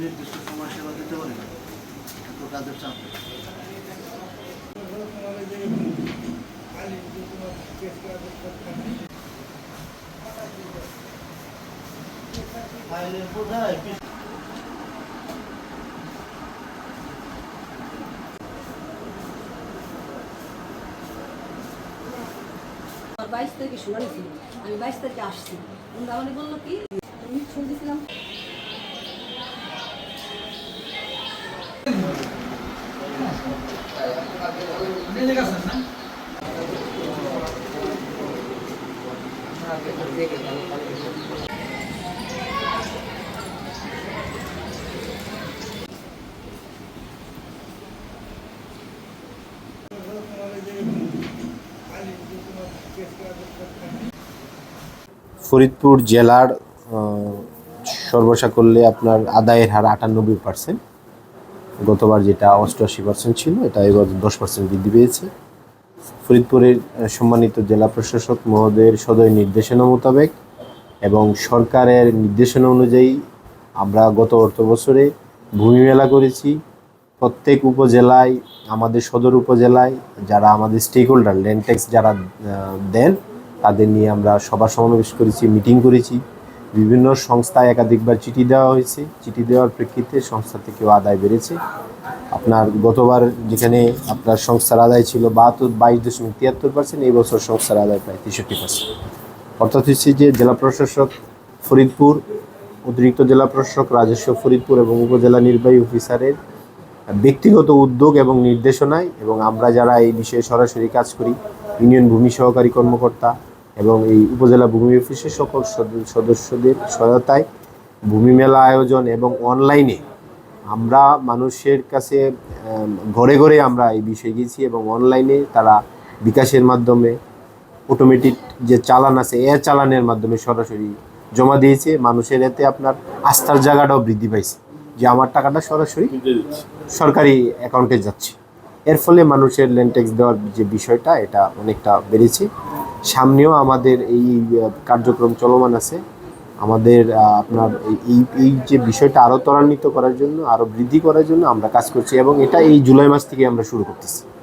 নির্দিষ্ট সময় সেবা দিতে পারি না এত কাজের চাপ ফাইলের বোঝায় বাইশ তারিখে শুনানি ছিল। আমি বাইশ তারিখে আসছি। উনি আমাকে বলল কি আমি শুনতেছিলাম ফরিদপুর জেলার আহ, সর্বসা করলে আপনার আদায়ের হার আটানব্বই পার্সেন্ট গতবার যেটা অষ্টআশি পার্সেন্ট ছিল এটা এবার দশ পার্সেন্ট বৃদ্ধি পেয়েছে। ফরিদপুরের সম্মানিত জেলা প্রশাসক মহোদয়ের সদয় নির্দেশনা মোতাবেক এবং সরকারের নির্দেশনা অনুযায়ী আমরা গত অর্থ বছরে ভূমি মেলা করেছি। প্রত্যেক উপজেলায় আমাদের সদর উপজেলায় যারা আমাদের স্টেক হোল্ডার ল্যান্ড ট্যাক্স যারা দেন তাদের নিয়ে আমরা সভা সমাবেশ করেছি, মিটিং করেছি। বিভিন্ন সংস্থায় একাধিকবার চিঠি দেওয়া হয়েছে। চিঠি দেওয়ার প্রেক্ষিতে সংস্থা থেকেও আদায় বেড়েছে। আপনার গতবার যেখানে আপনার সংস্থার আদায় ছিল বাহাত্তর, বাইশ দশমিক তিয়াত্তর পার্সেন্ট এই বছর সংস্থার আদায় প্রায় তেষট্টি পার্সেন্ট অর্থাৎ হচ্ছে যে জেলা প্রশাসক ফরিদপুর, অতিরিক্ত জেলা প্রশাসক রাজস্ব ফরিদপুর এবং উপজেলা নির্বাহী অফিসারের ব্যক্তিগত উদ্যোগ এবং নির্দেশনায় এবং আমরা যারা এই বিষয়ে সরাসরি কাজ করি, ইউনিয়ন ভূমি সহকারী কর্মকর্তা এবং এই উপজেলা ভূমি অফিসের সকল সদ- সদস্যদের সহায়তায় ভূমি মেলা আয়োজন এবং অনলাইনে আমরা মানুষের কাছে ঘরে ঘরে আমরা এই বিষয়ে গেছি এবং অনলাইনে তারা বিকাশের মাধ্যমে অটোমেটিক যে চালান আছে এ চালানের মাধ্যমে সরাসরি জমা দিয়েছে। মানুষের এতে আপনার আস্থার জায়গাটাও বৃদ্ধি পাইছে যে আমার টাকাটা সরাসরি সরকারি অ্যাকাউন্টে যাচ্ছে। এর ফলে মানুষের ল্যান্ড ট্যাক্স দেওয়ার যে বিষয়টা এটা অনেকটা বেড়েছে। সামনেও আমাদের এই কার্যক্রম চলমান আছে। আমাদের আপনার এই- এই যে বিষয়টা আরও ত্বরান্বিত করার জন্য, আরও বৃদ্ধি করার জন্য আমরা কাজ করছি এবং এটা এই জুলাই মাস থেকে আমরা শুরু করতেছি।